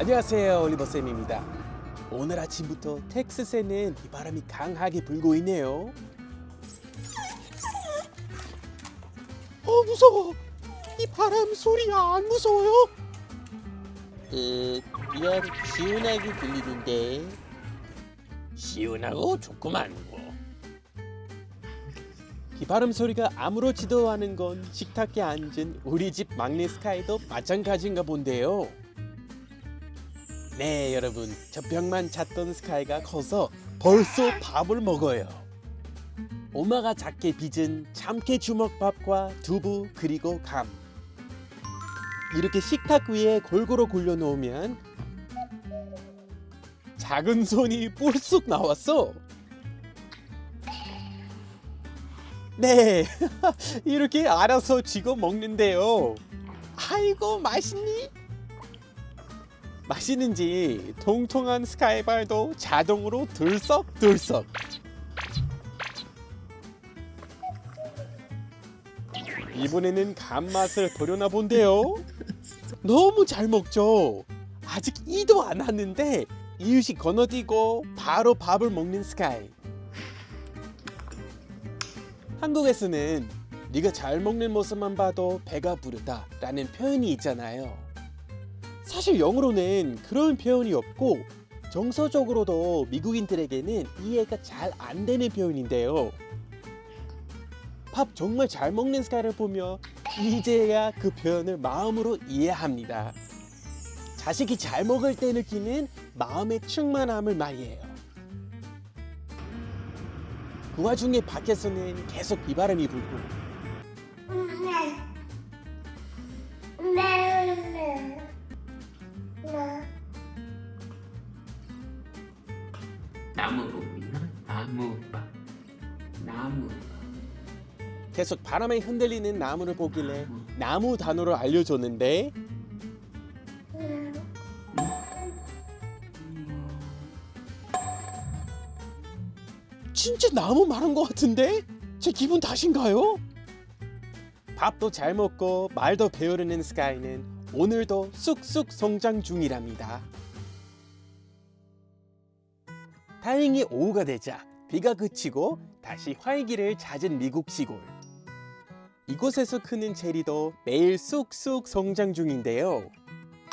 안녕하세요 올리버쌤입니다 오늘 아침부터 텍사스에는 비바람이 강하게 불고 있네요 어 무서워 이 바람 소리 안 무서워요? 그 그냥 시원하게 들리는데 시원하고 좋구만 뭐. 비바람 소리가 아무렇지도 않은 건 식탁에 앉은 우리 집 막내 스카이도 마찬가지인가 본데요. 네 여러분 저 벽만 잤던 스카이가 커서 벌써 밥을 먹어요. 엄마가 작게 빚은 참깨 주먹밥과 두부 그리고 감. 이렇게 식탁 위에 골고루 굴려놓으면 작은 손이 뿔쑥 나왔어. 네, 이렇게 알아서 쥐고 먹는데요. 아이고 맛있니? 맛있는지 통통한 스카이발도 자동으로 들썩들썩. 이번에는 간맛을 보려나 본데요. 너무 잘 먹죠. 아직 이도 안 왔는데 이웃이 건너뛰고 바로 밥을 먹는 스카이. 한국에서는 네가 잘 먹는 모습만 봐도 배가 부르다 라는 표현이 있잖아요. 사실 영어로는 그런 표현이 없고 정서적으로도 미국인들에게는 이해가 잘 안 되는 표현인데요. 밥 정말 잘 먹는 스카이를 보며 이제야 그 표현을 마음으로 이해합니다. 자식이 잘 먹을 때 느끼는 마음의 충만함을 말이에요. 그 와중에 밖에서는 계속 비바람이 불고 계속 바람에 흔들리는 나무를 보길래 나무 단어를 알려줬는데 진짜 나무 말한 것 같은데? 제 기분 탓인가요? 밥도 잘 먹고 말도 배우려는 스카이는 오늘도 쑥쑥 성장 중이랍니다. 다행히 오후가 되자 비가 그치고 다시 활기를 찾은 미국 시골. 이곳에서 크는 체리도 매일 쑥쑥 성장 중인데요.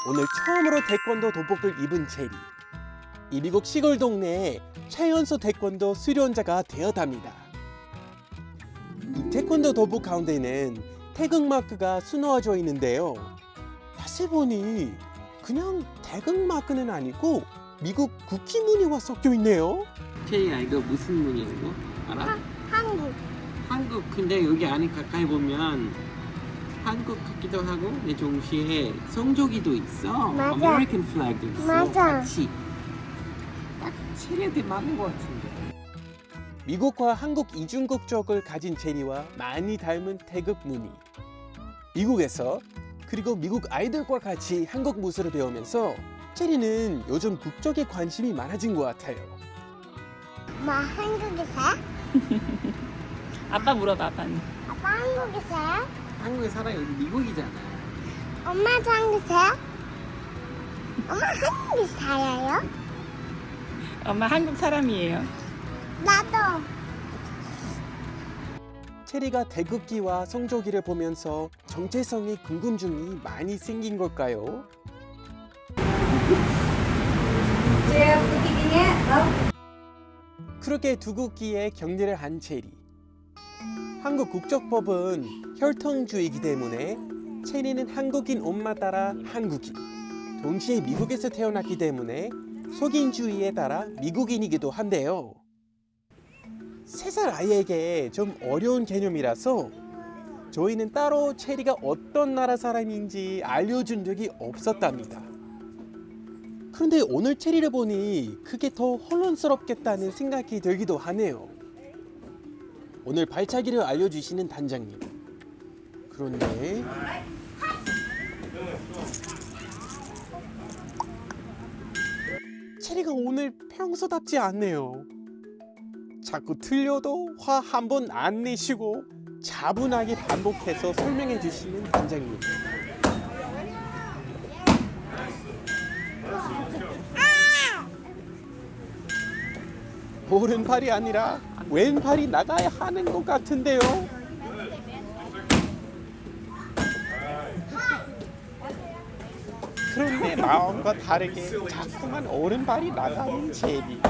오늘 처음으로 태권도 도복을 입은 체리. 이 미국 시골 동네에 최연소 태권도 수련자가 되었답니다. 이 태권도 도복 가운데는 태극 마크가 수놓아져 있는데요. 자세히 보니 그냥 태극 마크는 아니고 미국 국기 무늬와 섞여 있네요. 채이야 이거 무슨 무늬야 이거? 알아? 한국 한국 근데 여기 안에 가까이 보면 한국 같기도 하고 내 동시에 성조기도 있어 맞아. American flag도 있어 맞아. 같이 딱 체리한테 맞는 것 같은데 미국과 한국 이중국적을 가진 제니와 많이 닮은 태극 무늬. 미국에서 그리고 미국 아이들과 같이 한국 무술을 배우면서 체리는 요즘 국적에 관심이 많아진 것 같아요. 엄마 한국에 사? 아빠 물어봐 아빠는 아빠 한국에 사? 한국에 살아 여기 미국이잖아 엄마도 한국에 사? 엄마 한국에 살아요? 엄마 한국 사람이에요 나도 체리가 태극기와 성조기를 보면서 정체성의 궁금증이 많이 생긴 걸까요? 그렇게 두 국기에 격리를 한 체리. 한국 국적법은 혈통주의이기 때문에 체리는 한국인 엄마 따라 한국인. 동시에 미국에서 태어났기 때문에 속인주의에 따라 미국인이기도 한데요. 세 살 아이에게 좀 어려운 개념이라서 저희는 따로 체리가 어떤 나라 사람인지 알려준 적이 없었답니다. 그런데 오늘 체리를 보니 그게 더 혼란스럽겠다는 생각이 들기도 하네요. 오늘 발차기를 알려주시는 단장님. 그런데 체리가 오늘 평소답지 않네요. 자꾸 틀려도 화 한 번 안 내시고 자분하게 반복해서 설명해 주시는 단장님. 아! 오른팔이 아니라 왼팔이 나가야 하는 것 같은데요. 그런데 마음과 다르게 자꾸만 오른발이 나가는 제리.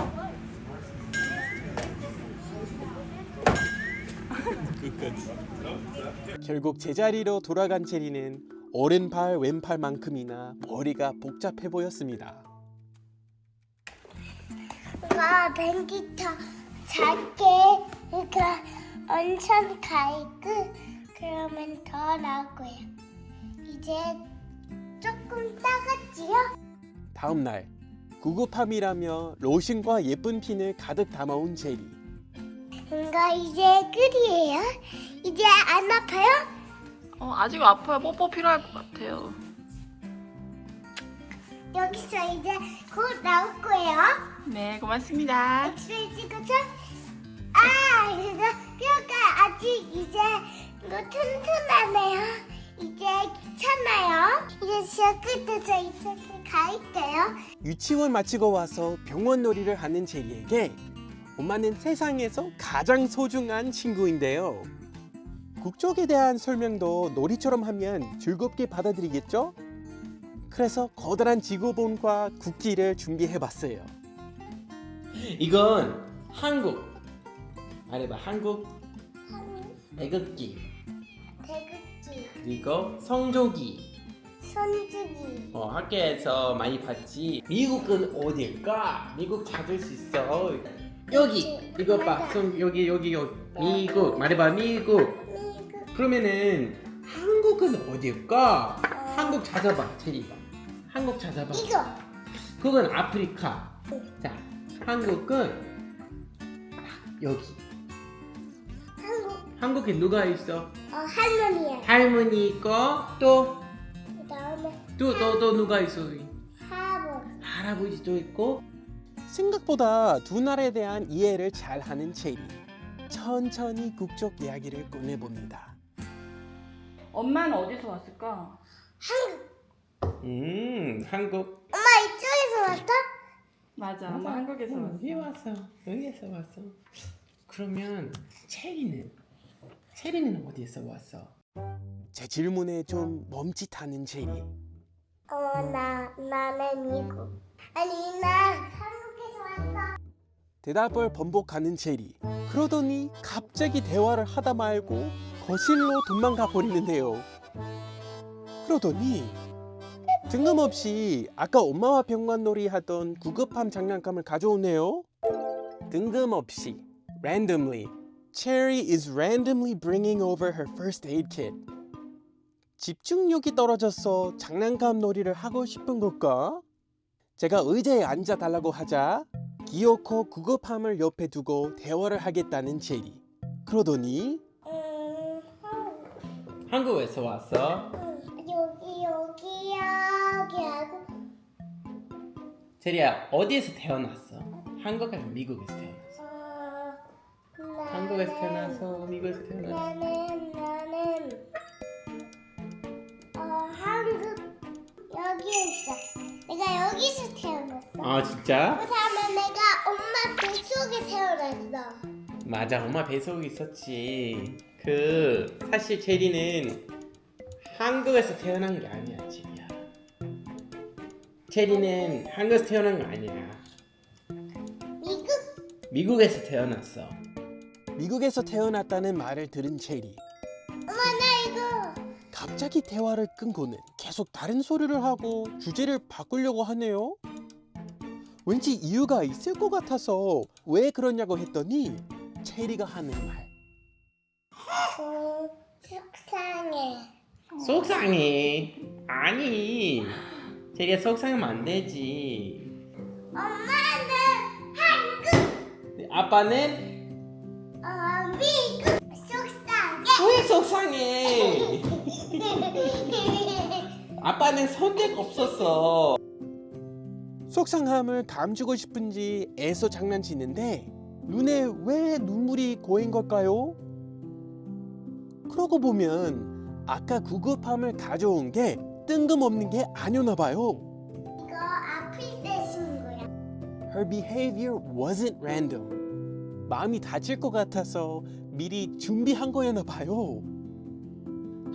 결국 제자리로 돌아간 제리는 오른팔 왼팔만큼이나 머리가 복잡해 보였습니다. 와, 뱅기터 작게 이렇게 엄청 갈고 그러면 더 나고요. 이제 조금 따갔지요? 다음 날 구급함이라며 로션과 예쁜 핀을 가득 담아온 제리. 뭔가 이제 끝이에요. 이제 안 아파요? 어, 아직 아파요. 뽀뽀 필요할 것 같아요. 여기서 이제 곧 나올 거예요. 네, 고맙습니다. 엑스레이 찍어서 아 이거 뼈가 아직 이제 이거 튼튼하네요. 이제 괜찮아요. 이제 시작 끝에서 이쪽에 갈게요. 유치원 마치고 와서 병원 놀이를 하는 제리에게 엄마는 세상에서 가장 소중한 친구인데요. 국적에 대한 설명도 놀이처럼 하면 즐겁게 받아들이겠죠? 그래서 커다란 지구본과 국기를 준비해봤어요. 이건 한국. 말해봐 한국 애극기 대극기, 그리고 성조기. 손주기, 어, 학교에서 많이 봤지. 미국은 어딜까? 미국 찾을 수 있어. 여기 이거 봐. 그럼 여기 여기 여기 미국 말해봐 미국. 미국, 그러면은 한국은 어딜까? 한국 찾아봐 체리가. 한국 찾아봐. 이거 그건 아프리카. 자, 한국은 여기. 한국 한국에 누가 있어? 어, 할머니야. 할머니 있고 또 그다음에 또또또 누가 있어? 할아버지. 할아버지도 있고 생각보다 두 나라에 대한 이해를 잘하는 제리. 천천히 국적 이야기를 꺼내봅니다. 엄마는 어디서 왔을까? 한국. 음 한국 엄마 이쪽에서 왔어? 맞아, 엄마 한국에서 왔어. 여기 왔어 여기에서 왔어 그러면 체리는 체리는 어디에서 왔어? 제 질문에 좀 멈칫하는 제리. 어, 나 나는 미국. 아니, 나 한국에서 왔어. 대답을 번복하는 제리. 그러더니 갑자기 대화를 하다 말고 거실로 도망가 버리는데요. 그러더니 뜬금없이 아까 엄마와 병관놀이 하던 구급함 장난감을 가져오네요. 뜬금없이 randomly Cherry is randomly bringing over her first aid kit. 집중력이 떨어져서 장난감 놀이를 하고 싶은 걸까? 제가 의자에 앉아 달라고 하자 기어코 구급함을 옆에 두고 대화를 하겠다는 제리. 그러더니 음, 한국. 한국에서 왔어 체리야 어디에서 태어났어? 한국 아니면 미국에서 태어났어? 어, 나는, 한국에서 태어나서 미국에서 태어났어 나는 나는 어 한국 여기 있어. 내가 여기서 태어났어. 아 진짜? 그 다음에 내가 엄마 뱃속에 태어났어. 맞아 엄마 뱃속에 있었지 그 사실 체리는 한국에서 태어난 게 아니야 체리야 체리는 한국에서 태어난 거 아니야 미국 미국에서 태어났어 미국에서 태어났다는 말을 들은 제리. 엄마 나 이거 갑자기 대화를 끊고는 계속 다른 소리를 하고 주제를 바꾸려고 하네요. 왠지 이유가 있을 것 같아서 왜 그러냐고 했더니 체리가 하는 말. 어, 속상해. 속상해 아니 체리야 속상하면 안 되지. 엄마는 한국. 아빠는? 어 미국. 속상해. 왜 속상해? 아빠는 선택 없었어. 속상함을 감추고 싶은지 애써 장난치는데 눈에 왜 눈물이 고인 걸까요? 그러고 보면 아까 구급함을 가져온 게 뜬금없는 게 아니었나 봐요. 이거 아플 때쓴 거야. Her behavior wasn't random. 마음이 다칠 것 같아서 미리 준비한 거였나 봐요.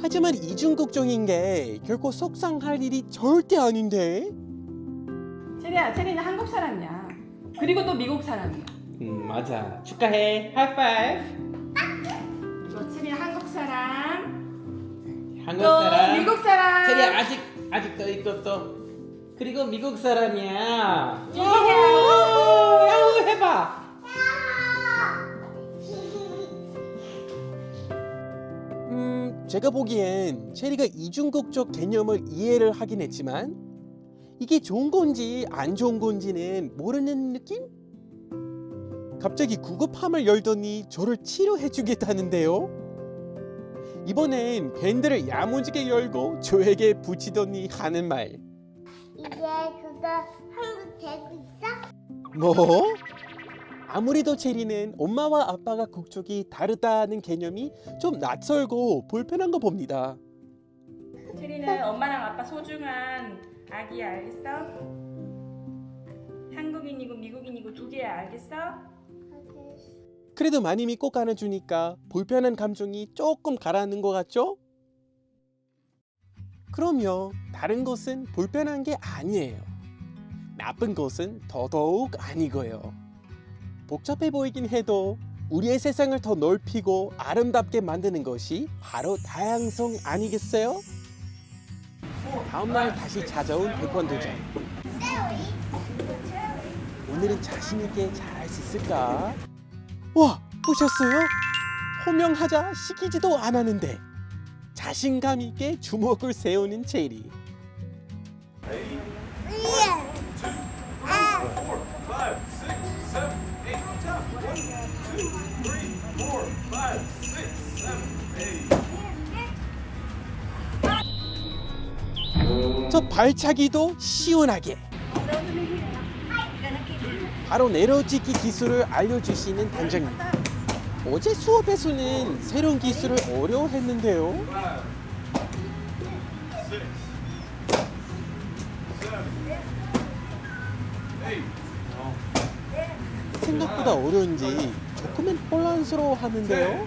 하지만 이중국적인 게 결코 속상할 일이 절대 아닌데. 체리야, 체리는 한국 사람이야. 그리고 또 미국 사람이야. 음 맞아 축하해 하이파이브 너 체리 한국 사람, 한국 또 사람 미국 사람. 체리 아직 아직 더 있고 또 그리고 미국 사람이야. 야호 해봐 음, 제가 보기엔 체리가 이중국적 개념을 이해를 하긴 했지만 이게 좋은 건지 안 좋은 건지는 모르는 느낌? 갑자기 구급함을 열더니 저를 치료해 주겠다는데요. 이번엔 밴드를 야무지게 열고 저에게 붙이더니 하는 말. 이제 그거 한국 되고 있어? 뭐? 아무래도 체리는 엄마와 아빠가 국적이 다르다는 개념이 좀 낯설고 불편한 거 봅니다. 체리는 엄마랑 아빠 소중한 아기야, 알겠어? 한국인이고 미국인이고 두 개야, 알겠어? 그래도 많이 믿고 안아주니까 불편한 감정이 조금 가라앉는 것 같죠? 그럼요, 다른 것은 불편한 게 아니에요. 나쁜 것은 더더욱 아니고요. 복잡해 보이긴 해도 우리의 세상을 더 넓히고 아름답게 만드는 것이 바로 다양성 아니겠어요? 다음날 다시 찾아온 태권도장. 오늘은 자신 있게 잘할 수 있을까? 와, 보셨어요? 호명하자 시키지도 않았는데 자신감 있게 주먹을 세우는 제리. 저 발차기도 시원하게. 바로 내려찍기 기술을 알려주시는 단장님. 어제 수업에서는 새로운 기술을 어려워했는데요. 생각보다 어려운지 조금은 혼란스러워 하는데요.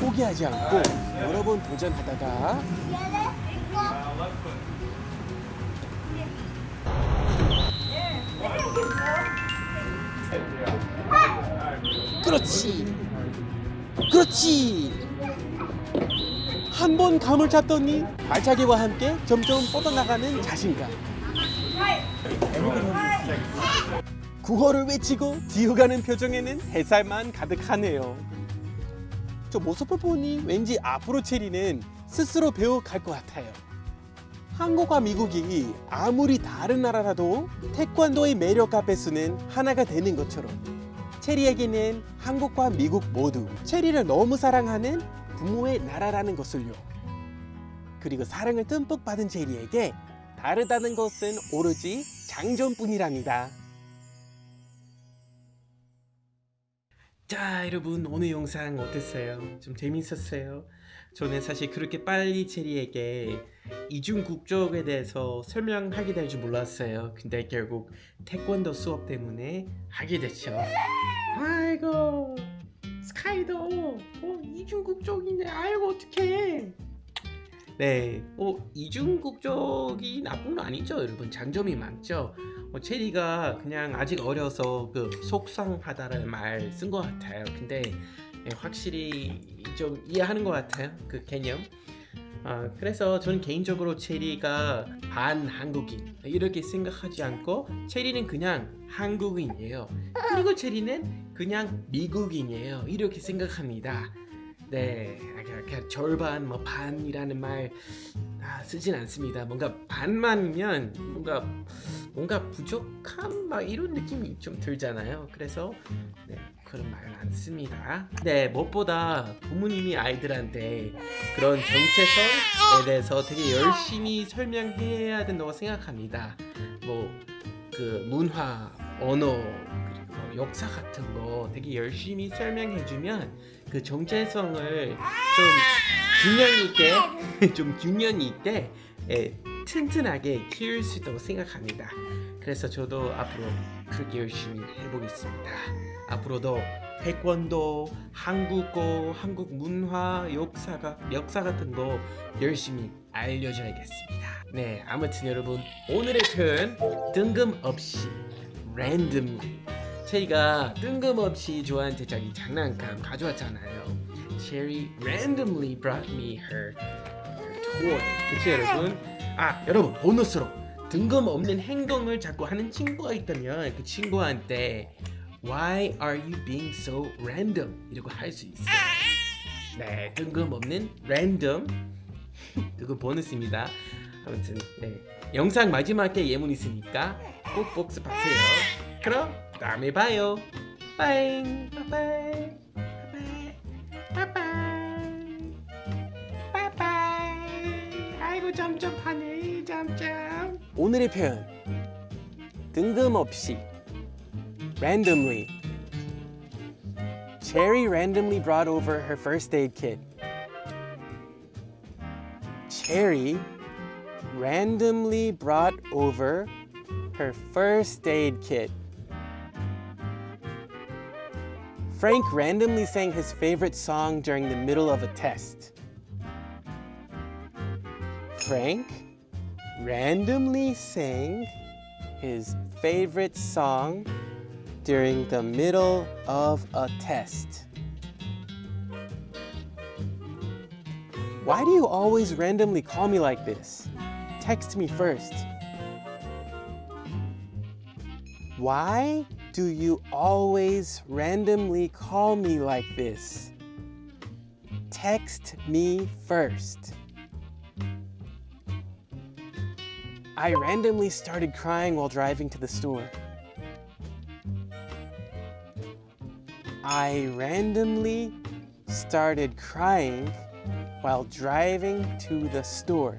포기하지 않고 여러 번 도전하다가 그렇지. 그렇지. 한 번 감을 잡더니 발차기와 함께 점점 뻗어나가는 자신감. 구호를 외치고 뒤어가는 표정에는 햇살만 가득하네요. 저 모습을 보니 왠지 앞으로 체리는 스스로 배워갈 것 같아요. 한국과 미국이 아무리 다른 나라라도 태권도의 매력 앞에서는 하나가 되는 것처럼 체리에게는 한국과 미국 모두 체리를 너무 사랑하는 부모의 나라라는 것을요. 그리고 사랑을 듬뿍 받은 체리에게 다르다는 것은 오로지 장점뿐이랍니다. 자, 여러분 오늘 영상 어땠어요? 좀 재밌었어요? 저는 사실 그렇게 빨리 체리에게 이중 국적에 대해서 설명하게 될 줄 몰랐어요. 근데 결국 태권도 수업 때문에 하게 됐죠. 아이고 스카이도 어, 이중 국적인데 아이고 어떡해. 네, 어, 이중 국적이 나쁜 건 아니죠, 여러분. 장점이 많죠. 어, 체리가 그냥 아직 어려서 그 속상하다는 말 쓴 것 같아요. 근데 예, 확실히 좀 이해하는 것 같아요. 그 개념. 아, 그래서 저는 개인적으로 체리가 반 한국인 이렇게 생각하지 않고 체리는 그냥 한국인이에요. 그리고 체리는 그냥 미국인이에요. 이렇게 생각합니다. 네, 그냥, 절반 뭐 반이라는 말 아, 쓰진 않습니다. 뭔가 반만이면 뭔가 뭔가 부족함 막 이런 느낌이 좀 들잖아요. 그래서 네, 그런 말을 안 씁니다. 네, 무엇보다 부모님이 아이들한테 그런 정체성에 대해서 되게 열심히 설명해야 된다고 생각합니다. 뭐 그 문화, 언어, 역사 같은 거 되게 열심히 설명해주면 그 정체성을 좀 균형 있게 좀 균형 있게 예, 튼튼하게 키울 수 있다고 생각합니다. 그래서 저도 앞으로 그렇게 열심히 해보겠습니다. 앞으로도 태권도, 한국어, 한국 문화, 역사가 역사 같은 거 열심히 알려줘야겠습니다. 네, 아무튼 여러분 오늘의 표현 뜬금없이 randomly 저희가 뜬금없이 저한테 자기 장난감 가져왔잖아요. Cherry randomly brought me her, her toy. 그쵸 여러분? 아 여러분 보너스로 뜬금없는 행동을 자꾸 하는 친구가 있다면 그 친구한테 Why are you being so random? 이라고 할 수 있어요. 네, 뜬금없는 random. 그거 보너스입니다. 아무튼 네, 영상 마지막에 예문 있으니까 꼭 복습하세요. 그럼 다음에 봐요. 빠잉, 빠빠이, 빠빠이. 아이고 점점하네, 점점. 오늘의 표현 뜬금없이 randomly Cherry randomly brought over her first aid kit. Cherry randomly brought over her first aid kit. Frank randomly sang his favorite song during the middle of a test. Frank randomly sang his favorite song during the middle of a test. Why do you always randomly call me like this? Text me first. Why do you always randomly call me like this? Text me first. I randomly started crying while driving to the store. I randomly started crying while driving to the store.